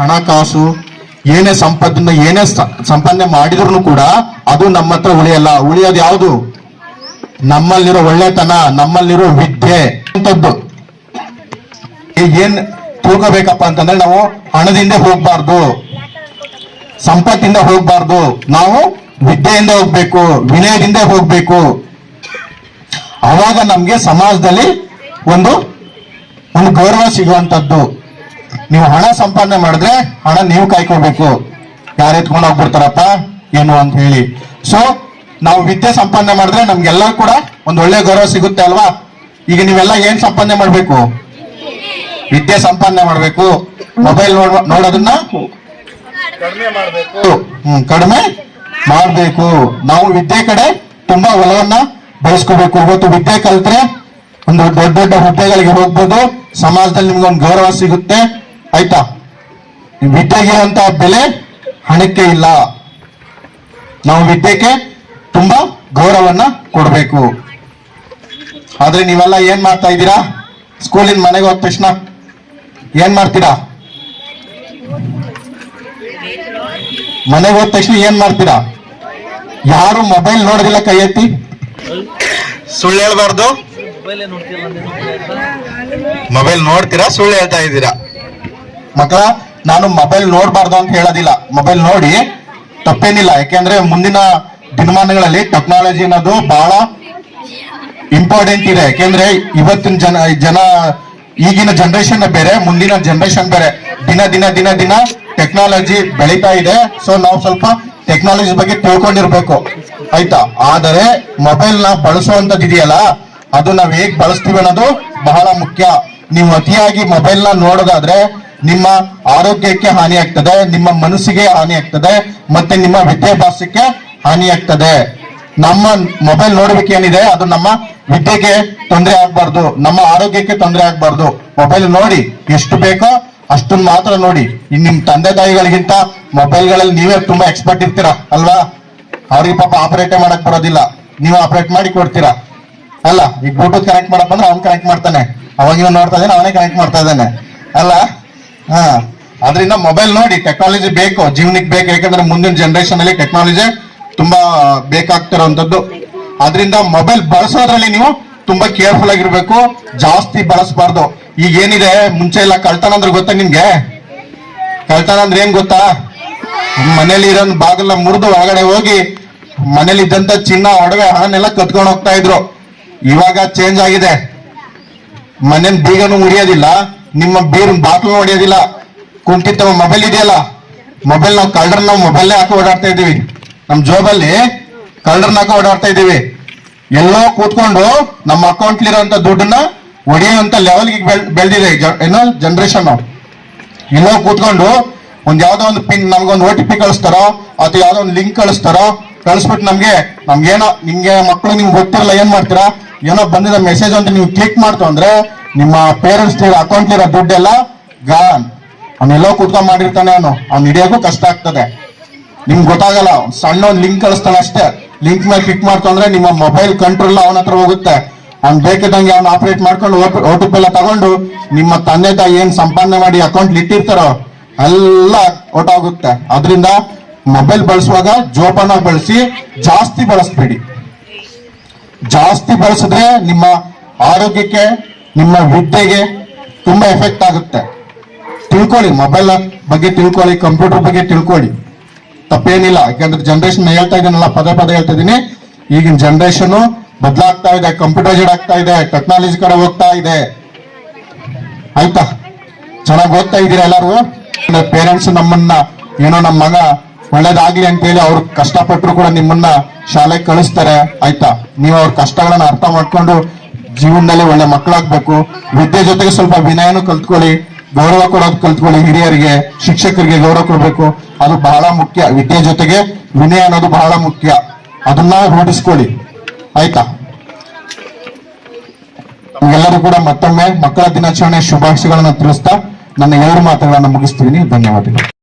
ಹಣಕಾಸು ಏನೇ ಸಂಪತ್ತಿನ ಏನೇ ಸಂಪಾದನೆ ಮಾಡಿದ್ರು ಕೂಡ ಅದು ನಮ್ಮ ಹತ್ರ ಉಳಿಯಲ್ಲ. ಉಳಿಯೋದು ಯಾವುದು? ನಮ್ಮಲ್ಲಿರೋ ಒಳ್ಳೆತನ, ನಮ್ಮಲ್ಲಿರೋ ವಿದ್ಯೆ ಅಂತದ್ದು ಏನ್ ತಿಳ್ಕೋಬೇಕಪ್ಪ ಅಂತಂದ್ರೆ ನಾವು ಹಣದಿಂದ ಹೋಗ್ಬಾರ್ದು. ಸಂಪತ್ತಿಂದ ಹೋಗ್ಬಾರ್ದು. ನಾವು ವಿದ್ಯೆಯಿಂದ ಹೋಗ್ಬೇಕು, ವಿನಯದಿಂದ ಹೋಗ್ಬೇಕು. ಅವಾಗ ನಮ್ಗೆ ಸಮಾಜದಲ್ಲಿ ಒಂದು ಒಂದು ಗೌರವ ಸಿಗುವಂತದ್ದು ನೀವು ಹಣ ಸಂಪಾದನೆ ಮಾಡಿದ್ರೆ ಹಣ ನೀವು ಕಾಯ್ಕೋಬೇಕು ಯಾರು ಎತ್ಕೊಂಡು ಹೋಗ್ಬಿಡ್ತಾರಪ್ಪ? ಏನು ಅಂತ ಹೇಳಿ. ಸೊ ನಾವು ವಿದ್ಯೆ ಸಂಪಾದನೆ ಮಾಡಿದ್ರೆ ನಮ್ಗೆಲ್ಲ ಕೂಡ ಒಂದು ಒಳ್ಳೆ ಗೌರವ ಸಿಗುತ್ತೆ ಅಲ್ವಾ? ಈಗ ನೀವೆಲ್ಲ ಏನ್ ಸಂಪಾದನೆ ಮಾಡ್ಬೇಕು? ವಿದ್ಯೆ ಸಂಪಾದನೆ ಮಾಡ್ಬೇಕು. ಮೊಬೈಲ್ ನೋಡೋದನ್ನ ಕಡಿಮೆ ಮಾಡಬೇಕು. ಹ್ಮ್ ಕಡಿಮೆ ಮಾಡ್ಬೇಕು. ನಾವು ವಿದ್ಯೆ ಕಡೆ ತುಂಬಾ ಒಲವನ್ನ ಬೆಳೆಸ್ಕೋಬೇಕು ಇವತ್ತು ವಿದ್ಯೆ ಕಲ್ತ್ರೆ ಒಂದು ದೊಡ್ಡ ದೊಡ್ಡ ಹುದ್ದೆಗಳಿಗೆ ಹೋಗ್ಬೋದು. ಸಮಾಜದಲ್ಲಿ ನಿಮ್ಗೆ ಒಂದು ಗೌರವ ಸಿಗುತ್ತೆ. ಆಯ್ತಾ? ಅಂತ ಬೆಲೆ ಹಣಕ್ಕೆ ಇಲ್ಲ. ನಾವು ವಿದ್ಯೆಗೆ ತುಂಬಾ ಗೌರವನ್ನ ಕೊಡಬೇಕು. ಆದ್ರೆ ನೀವೆಲ್ಲ ಏನ್ ಮಾಡ್ತಾ ಇದ್ದೀರಾ? ಸ್ಕೂಲಿನ ಮನೆಗೆ ಹೋದ ತಕ್ಷಣ ಏನ್ ಮಾಡ್ತೀರಾ? ಮನೆಗೆ ಹೋದ ತಕ್ಷಣ ಏನ್ ಮಾಡ್ತೀರಾ? ಯಾರು ಮೊಬೈಲ್ ನೋಡೋದಿಲ್ಲ ಕೈ ಎತ್ತಿ? ಸುಳ್ಳು ಹೇಳ್ಬಾರ್ದು. ಮೊಬೈಲ್ ನೋಡ್ತೀರಾ? ಸುಳ್ಳು ಹೇಳ್ತಾ ಇದ್ದೀರಾ? ಮಕ್ಕಳ, ನಾನು ಮೊಬೈಲ್ ನೋಡಬಾರ್ದು ಅಂತ ಹೇಳೋದಿಲ್ಲ. ಮೊಬೈಲ್ ನೋಡಿ, ತಪ್ಪೇನಿಲ್ಲ. ಯಾಕೆಂದ್ರೆ ಮುಂದಿನ ದಿನಮಾನಗಳಲ್ಲಿ ಟೆಕ್ನಾಲಜಿ ಅನ್ನೋದು ಬಹಳ ಇಂಪಾರ್ಟೆಂಟ್ ಇದೆ. ಯಾಕೆಂದ್ರೆ ಇವತ್ತಿನ ಜನ ಜನ, ಈಗಿನ ಜನರೇಷನ್ ಬೇರೆ, ಮುಂದಿನ ಜನರೇಷನ್ ಬೇರೆ. ದಿನ ದಿನ ದಿನ ದಿನ ಟೆಕ್ನಾಲಜಿ ಬೆಳೀತಾ ಇದೆ. ಸೊ ನಾವು ಸ್ವಲ್ಪ ಟೆಕ್ನಾಲಜಿ ಬಗ್ಗೆ ತಿಳ್ಕೊಂಡಿರ್ಬೇಕು. ಆಯ್ತಾ? ಆದರೆ ಮೊಬೈಲ್ನ ಬಳಸುವಂತದ್ದು ಇದೆಯಲ್ಲ ಅದು ನಾವ್ ಹೇಗ್ ಬಳಸ್ತೀವಿ ಅನ್ನೋದು ಬಹಳ ಮುಖ್ಯ. ನೀವು ಅತಿಯಾಗಿ ಮೊಬೈಲ್ನ ನೋಡೋದಾದ್ರೆ ನಿಮ್ಮ ಆರೋಗ್ಯಕ್ಕೆ ಹಾನಿ ಆಗ್ತದೆ, ನಿಮ್ಮ ಮನಸ್ಸಿಗೆ ಹಾನಿ ಆಗ್ತದೆ, ಮತ್ತೆ ನಿಮ್ಮ ವಿದ್ಯಾಭ್ಯಾಸಕ್ಕೆ ಹಾನಿ ಆಗ್ತದೆ. ನಮ್ಮ ಮೊಬೈಲ್ ನೋಡ್ಬೇಕು ಏನಿದೆ, ಅದು ನಮ್ಮ ವಿದ್ಯೆಗೆ ತೊಂದರೆ ಆಗ್ಬಾರ್ದು, ನಮ್ಮ ಆರೋಗ್ಯಕ್ಕೆ ತೊಂದರೆ ಆಗ್ಬಾರ್ದು. ಮೊಬೈಲ್ ನೋಡಿ ಎಷ್ಟು ಬೇಕೋ ಅಷ್ಟನ್ನ ಮಾತ್ರ ನೋಡಿ. ನಿಮ್ ತಂದೆ ತಾಯಿಗಳಿಗಿಂತ ಮೊಬೈಲ್ಗಳಲ್ಲಿ ನೀವೇ ತುಂಬಾ ಎಕ್ಸ್ಪರ್ಟ್ ಇರ್ತೀರಾ, ಅಲ್ವಾ? ಅವ್ರಿಗೆ ಪಾಪ ಆಪರೇಟೇ ಮಾಡಕ್ ಬರೋದಿಲ್ಲ. ನೀವು ಆಪರೇಟ್ ಮಾಡಿ ಕೊಡ್ತೀರಾ. ಅಲ್ಲ ಈಗ ಬ್ಲೂಟೂತ್ ಕನೆಕ್ಟ್ ಮಾಡಪ್ಪ ಅಂದ್ರೆ ಅವ್ನು ಕನೆಕ್ಟ್ ಮಾಡ್ತಾನೆ. ಅವಾಗಿನ ನೋಡ್ತಾ ಇದ್ದಾನೆ, ಅವನೇ ಕನೆಕ್ಟ್ ಮಾಡ್ತಾ ಇದ್ದಾನೆ. ಅಲ್ಲ? ಹಾ. ಅದರಿಂದ ಮೊಬೈಲ್ ನೋಡಿ ಟೆಕ್ನಾಲಜಿ ಬೇಕು, ಜೀವನಕ್ಕೆ ಬೇಕು, ಯಾಕಂದ್ರೆ ಮುಂದಿನ ಜನರೇಷನ್ ಅಲ್ಲಿ ಟೆಕ್ನಾಲಜಿ ತುಂಬಾ ಬೇಕಾಗ್ತಿರೋಂಥದ್ದು. ಅದರಿಂದ ಮೊಬೈಲ್ ಬಳಸೋದ್ರಲ್ಲಿ ನೀವು ತುಂಬಾ ಕೇರ್ಫುಲ್ ಆಗಿರ್ಬೇಕು, ಜಾಸ್ತಿ ಬಳಸಬಾರ್ದು. ಈಗ ಏನಿದೆ? ಮುಂಚೆ ಎಲ್ಲ ಕಳ್ತನ ಅಂದ್ರೆ ಗೊತ್ತಾ ನಿಮ್ಗೆ? ಕಳ್ತನ ಅಂದ್ರೆ ಏನ್ ಗೊತ್ತಾ? ಮನೇಲಿ ಇರೋ ಬಾಗಿಲ ಮುರಿದು ಒಳಗಡೆ ಹೋಗಿ ಮನೇಲಿ ಇದ್ದಂತ ಚಿನ್ನ, ಒಡವೆ, ಹಣನೆಲ್ಲ ಕತ್ಕೊಂಡು ಹೋಗ್ತಾ ಇದ್ರು. ಇವಾಗ ಚೇಂಜ್ ಆಗಿದೆ. ಮನೇನ್ ಬೀಗನು ಮುರಿಯೋದಿಲ್ಲ ನಿಮ್ಮ ಬೀರ್ ಬಾಟ್ಲು ಹೊಡೆಯೋದಿಲ್ಲ. ಕುಂಟಿತ ಮೊಬೈಲ್ ಇದೆಯಲ್ಲ ಮೊಬೈಲ್ ನಾವು ಕಳ್ಳರ್ ನಾವು ಮೊಬೈಲ್ ಹಾಕಿ ಓಡಾಡ್ತಾ ಇದೀವಿ ನಮ್ ಜೋಬಲ್ಲಿ ಕಳ್ಳರ್ನ ಹಾಕಿ ಓಡಾಡ್ತಾ ಇದೀವಿ ಎಲ್ಲೋ ಕೂತ್ಕೊಂಡು ನಮ್ಮ ಅಕೌಂಟ್ ಇರೋಂತ ದುಡ್ಡನ್ನ ಒಡೆಯುವಂತ ಲೆವೆಲ್ಗೆ ಬೆಳೆದಿದೆ. ಏನೋ ಜನರೇಷನ್ ಎಲ್ಲೋ ಕೂತ್ಕೊಂಡು ಒಂದ್ ಯಾವ್ದೋ ಒಂದು ಪಿನ್ ನಮ್ಗೊಂದು ಓ ಟಿ ಪಿ ಕಳಿಸ್ತಾರೋ, ಅಥವಾ ಯಾವ್ದೋ ಒಂದು ಲಿಂಕ್ ಕಳಿಸ್ತಾರೋ ಕಳಿಸ್ಬಿಟ್ಟು ನಮ್ಗೆ, ನಮ್ಗೇನೋ, ನಿಮ್ಗೆ ಮಕ್ಕಳು ನಿಮ್ಗೆ ಗೊತ್ತಿರಲ್ಲ, ಏನ್ ಮಾಡ್ತೀರಾ? ಏನೋ ಬಂದಿರೋ ಮೆಸೇಜ್ ಅಂತ ನೀವು ಕ್ಲಿಕ್ ಮಾಡ್ತು ಅಂದ್ರೆ ನಿಮ್ಮ ಪೇರೆಂಟ್ಸ್ ಅಕೌಂಟ್ ಇರೋ ದುಡ್ಡೆಲ್ಲ ಗಾನ್ ಅವನೆಲ್ಲೋ ಕುಟ್ಕೊಂಡ್ ಮಾಡಿರ್ತಾನೆ ಅವನು. ಅವ್ನು ಹಿಡಿಯೋಕ್ಕೂ ಕಷ್ಟ ಆಗ್ತದೆ. ನಿಮ್ಗೆ ಗೊತ್ತಾಗಲ್ಲ ಸಣ್ಣ ಒಂದು ಲಿಂಕ್ ಕಳಿಸ್ತಾನೆ ಅಷ್ಟೇ. ಲಿಂಕ್ ಮೇಲೆ ಕ್ಲಿಕ್ ಮಾಡ್ತು ಅಂದ್ರೆ ನಿಮ್ಮ ಮೊಬೈಲ್ ಕಂಟ್ರೋಲ್ ಅವನ ಹತ್ರ ಹೋಗುತ್ತೆ. ಅವ್ನು ಬೇಕಿದ್ದಂಗೆ ಅವ್ನು ಆಪರೇಟ್ ಮಾಡ್ಕೊಂಡು ಓ ಟಿ ಪಿ ಎಲ್ಲ ತಗೊಂಡು ನಿಮ್ಮ ತಂದೆ ತಾಯಿ ಏನ್ ಸಂಪಾದನೆ ಮಾಡಿ ಅಕೌಂಟ್ ಇಟ್ಟಿರ್ತಾರೋ, ಎಲ್ಲ ಒಟ್ಟಾಗುತ್ತೆ. ಅದರಿಂದ ಮೊಬೈಲ್ ಬಳಸುವಾಗ ಜೋಪಾನ ಬಳಸಿ ಜಾಸ್ತಿ ಬಳಸ್ಬೇಡಿ. ಜಾಸ್ತಿ ಬಳಸಿದ್ರೆ ನಿಮ್ಮ ಆರೋಗ್ಯಕ್ಕೆ, ನಿಮ್ಮ ವಿದ್ಯೆಗೆ ತುಂಬಾ ಎಫೆಕ್ಟ್ ಆಗುತ್ತೆ. ತಿಳ್ಕೊಳ್ಳಿ ಮೊಬೈಲ್ ಬಗ್ಗೆ ತಿಳ್ಕೊಳ್ಳಿ ಕಂಪ್ಯೂಟರ್ ಬಗ್ಗೆ ತಿಳ್ಕೊಳ್ಳಿ. ತಪ್ಪೇನಿಲ್ಲ, ಯಾಕಂದ್ರೆ ಜನರೇಷನ್ ಹೇಳ್ತಾ ಇದ್ದೀನಲ್ಲ, ಪದೇ ಪದೇ ಹೇಳ್ತಾ ಇದ್ದೀನಿ. ಈಗಿನ ಜನರೇಷನ್ ಬದಲಾಗ್ತಾ ಇದೆ ಕಂಪ್ಯೂಟರೈಸ್ಡ್ ಆಗ್ತಾ ಇದೆ ಟೆಕ್ನಾಲಜಿ ಕಡೆ ಹೋಗ್ತಾ ಇದೆ. ಆಯ್ತಾ? ಚೆನ್ನಾಗಿ ಓದ್ತಾ ಇದ್ದೀರಾ ಎಲ್ಲರೂ? ಪೇರೆಂಟ್ಸ್ ನಮ್ಮನ್ನ, ಏನೋ ನಮ್ಮ ಮಗ ಒಳ್ಳೇದಾಗ್ಲಿ ಅಂತ ಹೇಳಿ ಅವ್ರು ಕಷ್ಟಪಟ್ಟರು ಕೂಡ ನಿಮ್ಮನ್ನ ಶಾಲೆಗೆ ಕಳಿಸ್ತಾರೆ, ಆಯ್ತಾ? ನೀವು ಅವ್ರ ಕಷ್ಟಗಳನ್ನ ಅರ್ಥ ಮಾಡ್ಕೊಂಡು ಜೀವನದಲ್ಲಿ ಒಳ್ಳೆ ಮಕ್ಕಳಾಗ್ಬೇಕು. ವಿದ್ಯೆ ಜೊತೆಗೆ ಸ್ವಲ್ಪ ವಿನಯನೂ ಕಲ್ತ್ಕೊಳ್ಳಿ, ಗೌರವ ಕೊಡೋದು ಕಲ್ತ್ಕೊಳ್ಳಿ ಹಿರಿಯರಿಗೆ, ಶಿಕ್ಷಕರಿಗೆ ಗೌರವ ಕೊಡ್ಬೇಕು. ಅದು ಬಹಳ ಮುಖ್ಯ. ವಿದ್ಯೆ ಜೊತೆಗೆ ವಿನಯ ಅನ್ನೋದು ಬಹಳ ಮುಖ್ಯ. ಅದನ್ನ ರೂಢಿಸ್ಕೊಳ್ಳಿ. ಆಯ್ತಾ? ಎಲ್ಲರೂ ಕೂಡ ಮತ್ತೊಮ್ಮೆ ಮಕ್ಕಳ ದಿನಾಚರಣೆ ಶುಭಾಶಯಗಳನ್ನ ತಿಳಿಸ್ತಾ ನನ್ನ ಎರಡು ಮಾತುಗಳನ್ನು ಮುಗಿಸ್ತೀನಿ. ಧನ್ಯವಾದಗಳು.